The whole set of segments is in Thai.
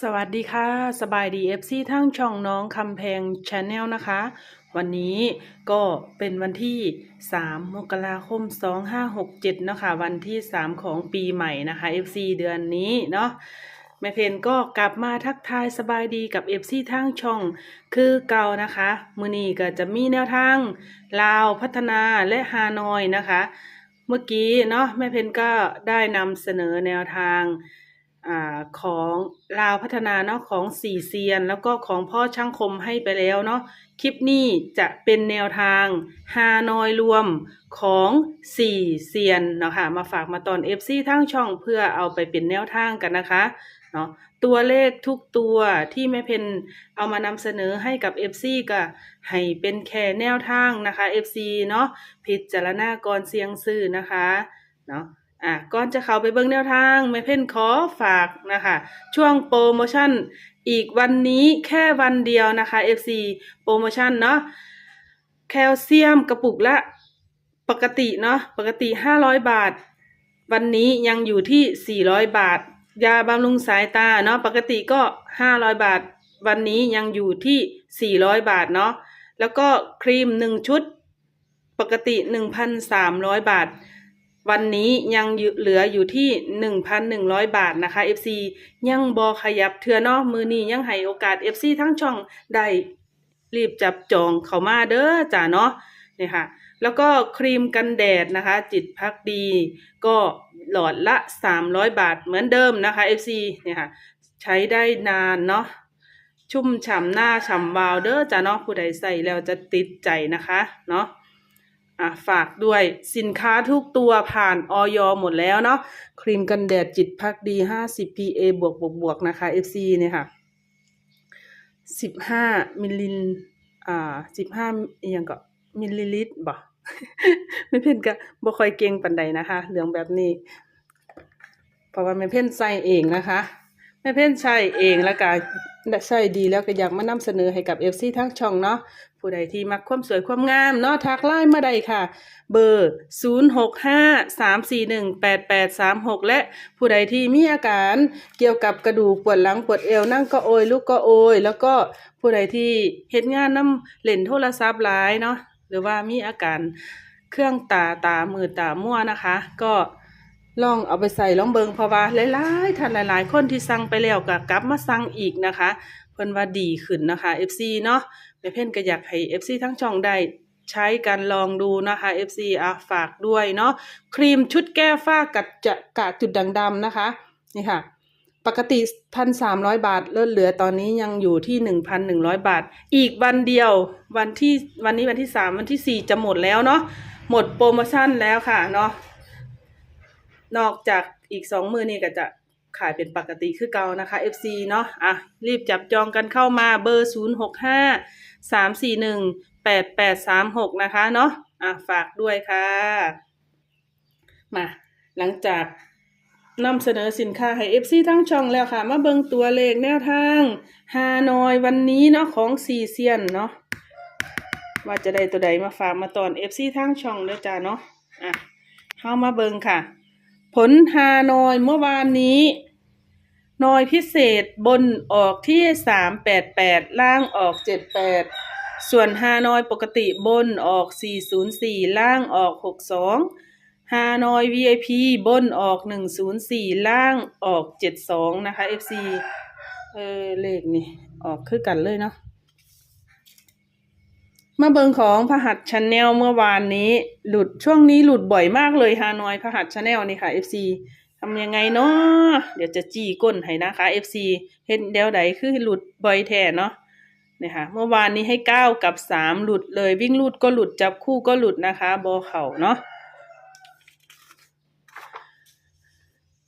สวัสดีค่ะ สบายดีเอฟซีทั้งช่องน้องคำแพงชาแนลนะคะ วันนี้ก็เป็นวันที่ 3 มกราคม 2567 นะคะ วันที่ 3 ของปีใหม่นะคะ FC เดือนนี้เนาะแม่เพนก็กลับมาทักทายสบายดีกับ FC ทั้งช่อง คือเก่านะคะ มือนี้ก็จะมีแนวทาง ลาวพัฒนาและฮานอยนะคะ เมื่อกี้เนาะแม่เพนก็ได้นำเสนอแนวทาง อของลาวพัฒนาเนาะของสี่เซียน แล้วก็ของพ่อช่างคมให้ไปแล้วเนาะคลิปนี้จะเป็นแนวทางฮานอยรวมของสี่เซียนเนาะค่ะมาฝากมาตอน FC ทั้งช่องเพื่อเอาไปเป็นแนวทางกันนะคะเนาะตัวเลขทุกตัวที่แม่เพนเอามานำเสนอให้กับ FC ก็ให้เป็นแค่แนวทางนะคะ FC เนาะพิจารณาก่อนเสียงซื้อนะคะเนาะ อะก่อนจะเข้าไปเบิ่งแนวทางแม่เพ่นขอฝากนะคะ ช่วงโปรโมชั่นอีกวันนี้แค่วันเดียวนะคะ FC โปรโมชั่นเนาะแคลเซียมกระปุกละปกติเนาะปกติ 500 บาท วันนี้ยังอยู่ที่ 400 บาท ยาบำรุงสายตาเนาะปกติก็ 500 บาท วันนี้ยังอยู่ที่ 400 บาทเนาะแล้วก็ครีม 1 ชุด ปกติ 1,300 บาท วันนี้ยังเหลืออยู่ที่1,100บาทนะคะ FC ยังบอขยับเทือเนอกมือนี้ยังให้โอกาส FC ทั้งช่องได้รีบจับจองเข้ามาเด้อจ้าเนาะนี่ค่ะ แล้วก็ครีมกันแดดนะคะ จิตพักดี ก็หลอดละ 300 บาทเหมือนเดิมนะคะ FC เนี่ยค่ะ ใช้ได้นานเนาะชุ่มฉ่ำหน้าฉ่ำวาวเด้อจ้าเนาะผู้ใดใส่แล้วจะติดใจนะคะ เนาะ อะฝากด้วยสินค้าทุกตัวผ่านออยหมดแล้วเนาะครีมกันแดดจิตพักดี 50 PA บวกบวกบวกนะคะ FC เนี่ยค่ะ 15 มิลลิลอ่า15อหยังก็มิลลิลิตรบ่ไม่เพ่นก็บ่ค่อยเก่งปานใดนะคะ เรื่องแบบนี้ เพราะว่าแม่เพ่นใส่เองนะคะ แม่เพ่นใช้เองแล้วก็ใช้ดีแล้วก็อยากมานำเสนอให้กับ FC ทั้งช่องเนาะผู้ใดที่มักความสวยความงามเนาะทักไลน์มาได้ค่ะ เบอร์ 0653418836 และผู้ใดที่มีอาการเกี่ยวกับกระดูกปวดหลังปวดเอวนั่งก็โอยลุกก็โอย แล้วก็ผู้ใดที่เฮ็ดงานน้ำเล่นโทรศัพท์หลายเนาะหรือว่ามีอาการเครื่องตาตามือตามั่วนะคะ ก็ ลองเอาไปใส่ลองเบิงเพราะว่าหลายๆท่านหลาย ๆ คนที่สั่งไปแล้วก็กลับมาสั่งอีกนะคะเพิ่นว่าดีขึ้นนะคะ FC เนาะแม่เพ่นก็อยากให้ FC ทั้งช่องได้ใช้กันลองดูนะคะ FC อะฝากด้วยเนาะครีมชุดแก้ฝ้ากัดจะกะจุดด่างดำนะคะนี่ค่ะ ปกติพันสามร้อยบาทลดเหลือตอนนี้ยังอยู่ที่หนึ่งพันหนึ่งร้อยบาท อีกวันเดียววันที่วันนี้วันที่สามวันที่สี่จะหมดแล้วเนาะหมดโปรโมชั่นแล้วค่ะเนาะ นอกจากอีกสองมือนี่ก็จะขายเป็นปกติคือเก่านะคะ FC เนาะอะรีบจับจองกันเข้ามาเบอร์ศูนย์หกห้าสามสี่หนึ่งแปดแปดสามหกนะคะเนาะอะฝากด้วยค่ะ มาหลังจากนำเสนอสินค้าให้ FC ทั้งช่องแล้วค่ะ มาเบิงตัวเลขแนวทางฮานอยวันนี้เนาะของซีเซียนเนาะว่าจะได้ตัวใดมาฝากมาตอน FC ทั้งช่องเด้อจ้าเนาะอะเข้ามาเบิงค่ะ ผลฮานอยเมื่อวานนี้นอยพิเศษบนออกที่สามแปดแปดล่างออกเจ็ดแปดส่วนฮานอยปกติบนออกสี่ศูนย์สี่ล่างออกหกสองฮานอย VIP บนออกหนึ่งศูนย์สี่ล่างออกเจ็ดสองนะคะ FC เออเลขนี่ออกคือกันเลยเนาะ มาเบิงของพหัสชาแนลเมื่อวานนี้ หลุดช่วงนี้หลุดบ่อยมากเลยฮานอยพหัสชาแนลนี่ค่ะ FC ทำยังไงเนาะเดี๋ยวจะจี้ก้นให้นะคะ FC เห็นเดวใดคือหลุดบ่อยแท้เนาะเนี่ยค่ะเมื่อวานนี้ให้เก้ากับสามหลุดเลยวิ่งลุดก็หลุดจับคู่ก็หลุดนะคะบอเข่าเนาะ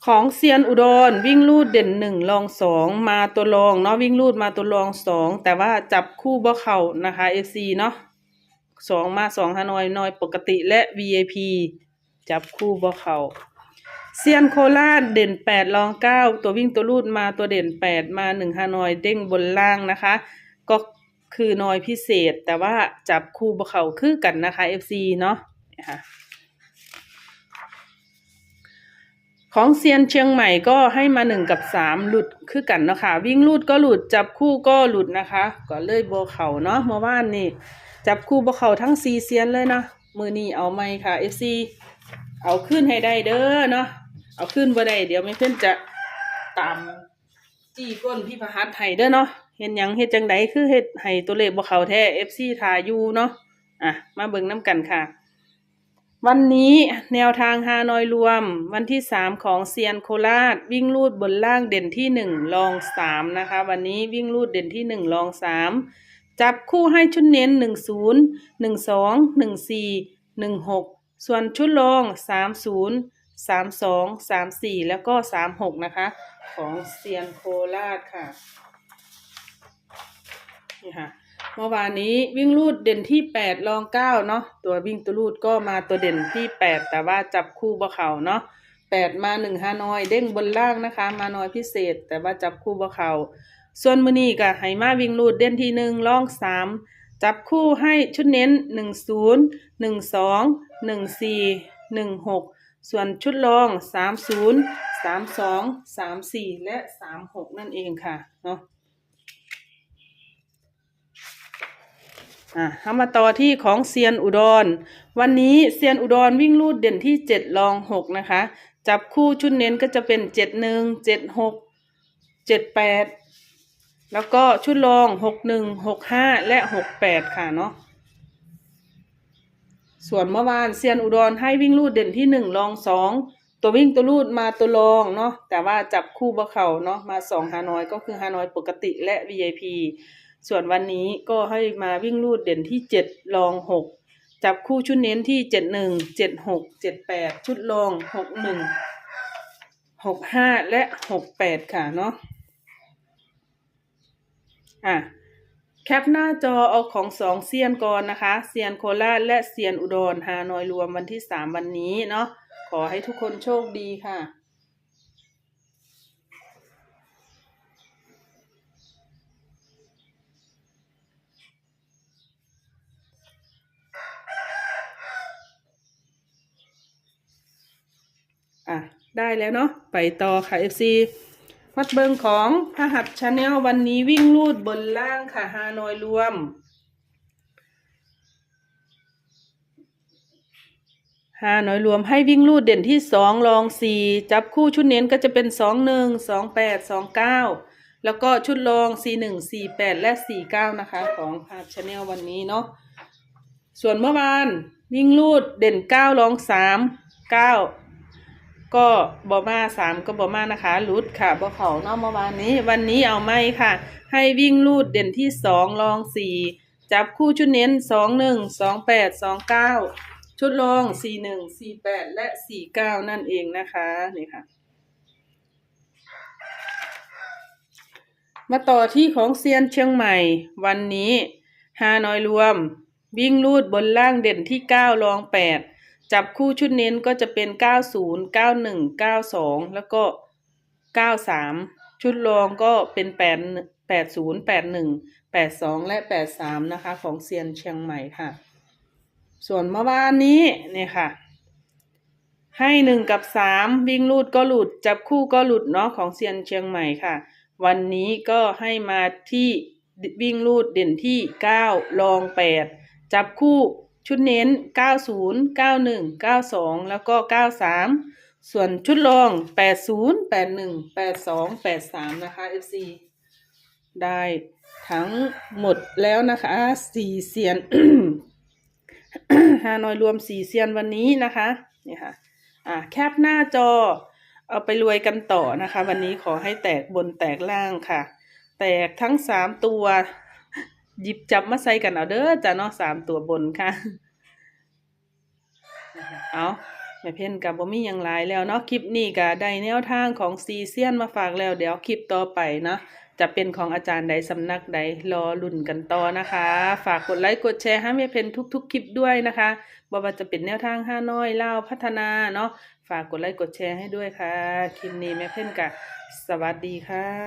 ของเซียนอุดรวิ่งลูดเด่นหนึ่งรองสองมาตัวรองเนาะวิ่งลูดมาตัวรองสองแต่ว่าจับคู่บ่เข่านะคะ FC เนาะสองมาสองฮานอยนอยปกติและ VIP จับคู่บ่เข่าเซียนโคราชเด่นแปดรองเก้าตัววิ่งตัวรูดมาตัวเด่นแปดมาหนึ่งฮานอยเด้งบนล่างนะคะ ก็คือนอยพิเศษแต่ว่าจับคู่บเข่าคือกันนะคะ FC เนาะนะคะ ของเซียนเชียงใหม่ก็ให้มาหนึ่งกับสามหลุดคือกันเนาะค่ะวิ่งลูดก็หลุดจับคู่ก็หลุดนะคะ ก็เลยโบเข่าเนาะเมื่อวานนี่จับคู่โบเข่าทั้งซีเซียนเลยนะมือนี้เอาไหมค่ะ FC เอาขึ้นให้ได้เด้อเนาะเอาขึ้นบ่ได้เดี๋ยวไม่เพื่อนจะตามจี้ก้นพี่พหัสให้เด้อเนาะเห็นยังเฮ็ดจังไดคือเฮ็ดให้ตัวเลขบ่เขาแท้ FC ทาอยู่เนาะอะมาเบิ่งน้ำกันค่ะ วันนี้แนวทางฮานอยรวม วันที่สามของเซียนโคราช วิ่งลูดบนล่างเด่นที่หนึ่งรองสามนะคะ วันนี้วิ่งลูดเด่นที่หนึ่งรองสามจับคู่ให้ชุดเน้นหนึ่งศูนย์หนึ่งสองหนึ่งสี่หนึ่งหกส่วนชุดรองสามศูนย์สามสองสามสี่แล้วก็สามหกนะคะ ของเซียนโคราชค่ะนี่ค่ะ เมื่อวานนี้วิ่งลูดเด่นที่แปดรองเก้าเนาะตัววิ่งตัวลูดก็มาตัวเด่นที่แปดแต่ว่าจับคู่บ่เขาเนาะแปดมาหนึ่งฮานอยเด้งบนล่างนะคะ มาน้อยพิเศษ แต่ว่าจับคู่บ่เขาส่วนมือนี้ก็ให้มาวิ่งลูดเด่นที่หนึ่งรองสามจับคู่ให้ชุดเน้นหนึ่งศูนย์หนึ่งสองหนึ่งสี่หนึ่งหกส่วนชุดรองสามศูนย์สามสองสามสี่และสามหกนั่นเองค่ะเนาะ อะเอามาต่อที่ของเซียนอุดร วันนี้เซียนอุดรวิ่งลูดเด่นที่เจ็ดรองหกนะคะ จับคู่ชุดเน้นก็จะเป็นเจ็ดหนึ่งเจ็ดหกเจ็ดแปดแล้วก็ชุดรองหกหนึ่งหกห้าและหกแปดค่ะเนาะส่วนเมื่อวานเซียนอุดรให้วิ่งลูดเด่นที่หนึ่งรองสองตัววิ่งตัวลูดมาตัวรองเนาะแต่ว่าจับคู่บ่เขาเนาะมาสองฮานอยก็คือฮานอยปกติและ VIP ส่วนวันนี้ก็ให้มาวิ่งลูดเด่นที่เจ็ดรองหกจับคู่ชุดเน้นที่เจ็ดหนึ่งเจ็ดหกเจ็ดแปดชุดรองหกหนึ่งหกห้าและหกแปดค่ะเนาะอะแคปหน้าจอเอาของสองเซียนก่อนนะคะเซียนโคราชและเซียนอุดรฮานอยรวมวันที่สามวันนี้เนาะขอให้ทุกคนโชคดีค่ะ อะได้แล้วเนาะไปต่อค่ะ FC วัดเบิงของพระหัตชาแนลวันนี้วิ่งลูดบนล่างค่ะฮานอยรวมฮานอยรวมให้วิ่งลูดเด่นที่สองรองสี่จับคู่ชุดเน้นก็จะเป็นสองหนึ่งสองแปดสองเก้าแล้วก็ชุดรองสี่หนึ่งสี่แปดและสี่เก้านะคะ ของพระหัตชาแนลวันนี้เนาะส่วนเมื่อวานวิ่งลูดเด่นเก้ารองสามเก้า ก็บอมาสามก็บอมานะคะลุดค่ะบอเขาเนอกเมื่อวานนี้ วันนี้เอาไม่ค่ะ ให้วิ่งลูดเด่นที่สองรองสี่จับคู่ชุดเน้นสองหนึ่งสองแปดสองเก้าชุดรองสี่หนึ่งสี่แปดและสี่เก้านั่นเองนะคะนี่ค่ะ มาต่อที่ของเซียนเชียงใหม่ วันนี้ฮานอยรวม วิ่งลูดบนล่างเด่นที่เก้ารองแปด จับคู่ชุดเน้นก็จะเป็นเก้าศูนย์เก้าหนึ่งเก้าสองแล้วก็เก้าสามชุดรองก็เป็นแปดแปดศูนย์และแปดสามนะคะ ของเซียนเชียงใหม่ค่ะ ส่วนเมื่อวานนี้เนี่ยค่ะ ให้หนึ่งกับสามวิ่งลูดก็หลุด จับคู่ก็หลุดเนาะของเซียนเชียงใหม่ค่ะ วันนี้ก็ให้มาที่วิ่งลูดเด่นที่เก้ารองแปดจับคู่ ชุดเน้นเก้าศูนย์เก้าหนึ่งเก้าสองแล้วก็เก้าสามส่วนชุดรองแปดศูนย์แปดหนึ่งแปดสองแปดสามนะคะ FC ได้ทั้งหมดแล้วนะคะสี่เซียนฮานอยรวมสี่เซียนวันนี้นะคะนี่ค่ะอ่าแคปหน้าจอ เอาไปรวยกันต่อนะคะ วันนี้ขอให้แตกบนแตกล่างค่ะ แตกทั้งสามตัว หยิบจับมาใส่กันเอาเด้อจ้ะเนาะสามตัวบนค่ะ เอาแม่เพ่นกับบ่มีหยังหลายแล้วเนาะคลิปนี้ก็ได้แนวทางของซีเซียนมาฝากแล้ว เดี๋ยวคลิปต่อไปเนาะจะเป็นของอาจารย์ใดสำนักใดรอลุ่นกันต่อนะคะ ฝากกดไลค์กดแชร์ให้แม่เพนทุกๆคลิปด้วยนะคะบ่ว่าจะเป็นแนวทางห้าน้อยเล่าพัฒนาเนาะฝากกดไลค์กดแชร์ให้ด้วยค่ะ คลิปนี้แม่เพนกะสวัสดีค่ะ